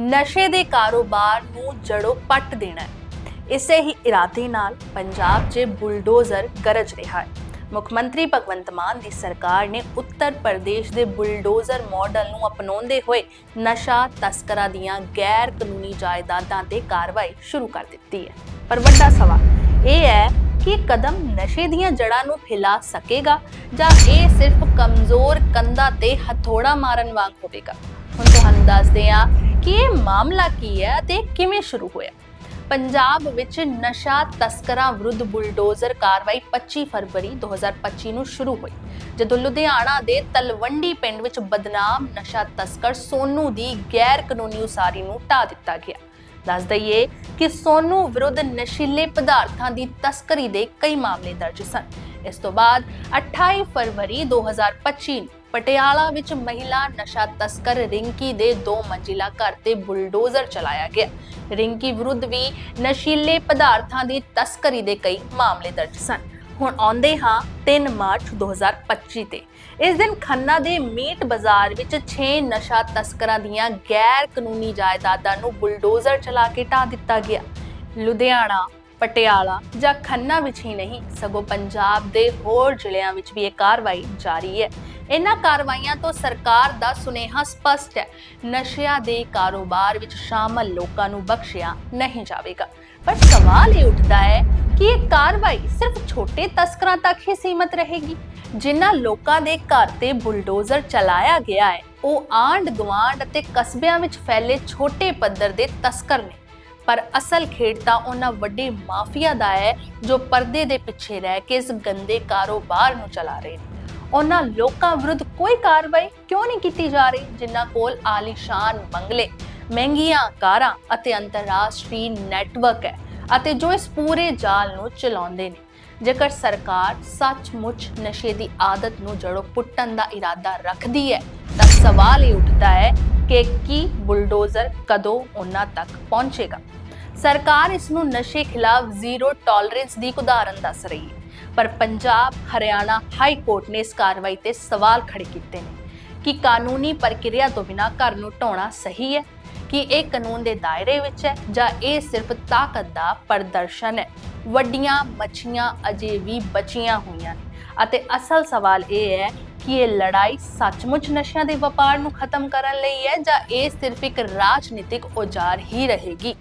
ਨਸ਼ੇ ਦੇ ਕਾਰੋਬਾਰ ਨੂੰ ਜੜੋਂ ਪੱਟ ਦੇਣਾ ਹੈ। ਇਸੇ ਹੀ ਇਰਾਦੇ ਨਾਲ ਪੰਜਾਬ 'ਚ ਬੁਲਡੋਜ਼ਰ ਗਰਜ ਰਿਹਾ ਹੈ। ਮੁੱਖ ਮੰਤਰੀ ਭਗਵੰਤ ਮਾਨ ਦੀ ਸਰਕਾਰ ਨੇ ਉੱਤਰ ਪ੍ਰਦੇਸ਼ ਦੇ ਬੁਲਡੋਜ਼ਰ ਮਾਡਲ ਨੂੰ ਅਪਣਾਉਂਦੇ ਹੋਏ ਨਸ਼ਾ ਤਸਕਰਾਂ ਦੀਆਂ ਗੈਰ ਕਾਨੂੰਨੀ ਜਾਇਦਾਦਾਂ ਤੇ ਕਾਰਵਾਈ ਸ਼ੁਰੂ ਕਰ ਦਿੱਤੀ ਹੈ। ਪਰ ਵੱਡਾ ਸਵਾਲ ਇਹ ਹੈ ਕਿ ਕਦਮ ਨਸ਼ੇ ਦੀਆਂ ਜੜ੍ਹਾਂ ਨੂੰ ਫੈਲਾ ਸਕੇਗਾ ਜਾਂ ਇਹ ਸਿਰਫ ਕਮਜ਼ੋਰ ਕੰਧਾਂ ਤੇ ਹਥੌੜਾ ਮਾਰਨ ਵਾਂਗ ਹੋਵੇਗਾ? ਹੁਣ ਤੁਹਾਨੂੰ ਦੱਸਦੇ ਹਾਂ ਕਿ ਇਹ ਮਾਮਲਾ ਕੀ ਹੈ ਅਤੇ ਕਿਵੇਂ ਸ਼ੁਰੂ ਹੋਇਆ। ਪੰਜਾਬ ਵਿੱਚ ਨਸ਼ਾ ਤਸਕਰਾਂ ਵਿਰੁੱਧ ਬੁਲਡੋਜ਼ਰ ਕਾਰਵਾਈ 25 ਫਰਵਰੀ 2025 ਨੂੰ ਸ਼ੁਰੂ ਹੋਈ। ਜਦੋਂ ਲੁਧਿਆਣਾ ਦੇ ਤਲਵੰਡੀ ਪਿੰਡ ਵਿੱਚ ਬਦਨਾਮ ਨਸ਼ਾ ਤਸਕਰ ਸੋਨੂ ਦੀ ਗੈਰ ਕਾਨੂੰਨੀ ਉਸਾਰੀ ਨੂੰ ਢਾ ਦਿੱਤਾ ਗਿਆ। ਦੱਸ ਦਈਏ ਕਿ ਸੋਨੂ ਵਿਰੁੱਧ ਨਸ਼ੀਲੇ ਪਦਾਰਥਾਂ ਦੀ ਤਸਕਰੀ ਦੇ ਕਈ ਮਾਮਲੇ ਦਰਜ ਸਨ। ਇਸ ਤੋਂ ਬਾਅਦ 28 ਫਰਵਰੀ 2025 ਨੂੰ ਪਟਿਆਲਾ ਵਿੱਚ ਮਹਿਲਾ ਨਸ਼ਾ ਤਸਕਰ ਰਿੰਕੀ ਦੇ ਦੋ ਮੰਜ਼ਿਲਾ ਘਰ ਤੇ ਬੁਲਡੋਜ਼ਰ ਚਲਾਇਆ ਗਿਆ। ਰਿੰਕੀ ਵਿਰੁੱਧ ਵੀ ਨਸ਼ੀਲੇ ਪਦਾਰਥਾਂ ਦੀ ਤਸਕਰੀ ਦੇ ਕਈ ਮਾਮਲੇ ਦਰਜ ਸਨ। ਹੁਣ ਆਉਂਦੇ ਹਾਂ 3 ਮਾਰਚ 2025 ਤੇ। ਇਸ ਦਿਨ ਖੰਨਾ ਦੇ ਮੀਟ ਬਾਜ਼ਾਰ ਵਿੱਚ 6 ਨਸ਼ਾ ਤਸਕਰਾਂ ਦੀਆਂ ਗੈਰ ਕਾਨੂੰਨੀ ਜਾਇਦਾਦਾਂ ਨੂੰ ਬੁਲਡੋਜ਼ਰ ਚਲਾ ਕੇ ਢਾ ਦਿੱਤਾ ਗਿਆ। ਲੁਧਿਆਣਾ, ਪਟਿਆਲਾ ਜਾਂ ਖੰਨਾ ਵਿੱਚ ਹੀ ਨਹੀਂ, ਸਗੋਂ ਪੰਜਾਬ ਦੇ ਹੋਰ ਜ਼ਿਲ੍ਹਿਆਂ ਵਿੱਚ ਵੀ ਇਹ ਕਾਰਵਾਈ ਜਾਰੀ ਹੈ। ਇਹਨਾਂ ਕਾਰਵਾਈਆਂ ਤੋਂ ਸਰਕਾਰ ਦਾ ਸੁਨੇਹਾ ਸਪਸ਼ਟ ਹੈ। ਨਸ਼ਿਆਂ ਦੇ ਕਾਰੋਬਾਰ ਵਿੱਚ ਸ਼ਾਮਲ ਲੋਕਾਂ ਨੂੰ ਬਖਸ਼ਿਆ ਨਹੀਂ ਜਾਵੇਗਾ। ਪਰ ਸਵਾਲ ਇਹ ਉੱਠਦਾ ਹੈ ਕਿ ਇਹ ਕਾਰਵਾਈ ਸਿਰਫ ਛੋਟੇ ਤਸਕਰਾਂ ਤੱਕ ਹੀ ਸੀਮਤ ਰਹੇਗੀ। ਜਿਨ੍ਹਾਂ ਲੋਕਾਂ ਦੇ ਘਰ ਤੇ ਬੁਲਡੋਜ਼ਰ ਚਲਾਇਆ ਗਿਆ ਹੈ, ਉਹ ਆਂਡ ਗਵਾਂਡ ਅਤੇ ਕਸਬਿਆਂ ਵਿੱਚ ਫੈਲੇ ਛੋਟੇ ਪੱਧਰ ਦੇ ਤਸਕਰ ਨੇ। ਪਰ ਅਸਲ ਖੇਡ ਤਾਂ ਉਹਨਾਂ ਵੱਡੇ ਮਾਫੀਆ ਦਾ ਹੈ, ਜੋ ਪਰਦੇ ਦੇ ਪਿੱਛੇ ਰਹਿ ਕੇ ਇਸ ਗੰਦੇ ਕਾਰੋਬਾਰ ਨੂੰ ਚਲਾ ਰਹੇ ਨੇ। ਉਹਨਾਂ ਲੋਕਾਂ ਵਿਰੁੱਧ ਕੋਈ ਕਾਰਵਾਈ ਕਿਉਂ ਨਹੀਂ ਕੀਤੀ ਜਾ ਰਹੀ, ਜਿਨ੍ਹਾਂ ਕੋਲ ਆਲੀਸ਼ਾਨ ਬੰਗਲੇ, ਮਹਿੰਗੀਆਂ ਕਾਰਾਂ ਅਤੇ ਅੰਤਰਰਾਸ਼ਟਰੀ ਨੈਟਵਰਕ ਹੈ ਅਤੇ ਜੋ ਇਸ ਪੂਰੇ ਜਾਲ ਨੂੰ ਚਲਾਉਂਦੇ ਨੇ। ਜੇਕਰ ਸਰਕਾਰ ਸੱਚਮੁੱਚ ਨਸ਼ੇ ਦੀ ਆਦਤ ਨੂੰ ਜੜੋਂ ਪੁੱਟਣ ਦਾ ਇਰਾਦਾ ਰੱਖਦੀ ਹੈ, ਤਾਂ ਸਵਾਲ ਇਹ ਉੱਠਦਾ ਹੈ ਕਿ ਕੀ ਬੁਲਡੋਜ਼ਰ ਕਦੋਂ ਉਹਨਾਂ ਤੱਕ ਪਹੁੰਚੇਗਾ। ਸਰਕਾਰ ਇਸ ਨੂੰ ਨਸ਼ੇ ਖਿਲਾਫ ਜ਼ੀਰੋ ਟੋਲਰੈਂਸ ਦੀ ਉਦਾਹਰਨ ਦੱਸ ਰਹੀ ਹੈ। ਪਰ ਪੰਜਾਬ, ਹਰਿਆਣਾ ਹਾਈ ਕੋਰਟ ਨੇ ਇਸ ਕਾਰਵਾਈ ਤੇ ਸਵਾਲ ਖੜੇ ਕੀਤੇ ਨੇ ਕਿ ਕਾਨੂੰਨੀ ਪ੍ਰਕਿਰਿਆ ਤੋਂ ਬਿਨਾਂ ਘਰ ਨੂੰ ਢਾਉਣਾ ਸਹੀ ਹੈ, ਕਿ ਇਹ ਕਾਨੂੰਨ ਦੇ ਦਾਇਰੇ ਵਿੱਚ ਹੈ ਜਾਂ ਇਹ ਸਿਰਫ ਤਾਕਤ ਦਾ ਪ੍ਰਦਰਸ਼ਨ ਹੈ। ਵੱਡੀਆਂ ਮੱਛੀਆਂ ਅਜੇ ਵੀ ਬਚੀਆਂ ਹੋਈਆਂ ਨੇ ਅਤੇ ਅਸਲ ਸਵਾਲ ਇਹ ਹੈ ਕਿ ਇਹ ਲੜਾਈ ਸੱਚਮੁੱਚ ਨਸ਼ਿਆਂ ਦੇ ਵਪਾਰ ਨੂੰ ਖਤਮ ਕਰਨ ਲਈ ਹੈ ਜਾਂ ਇਹ ਸਿਰਫ ਇੱਕ ਰਾਜਨੀਤਿਕ ਔਜ਼ਾਰ ਹੀ ਰਹੇਗੀ?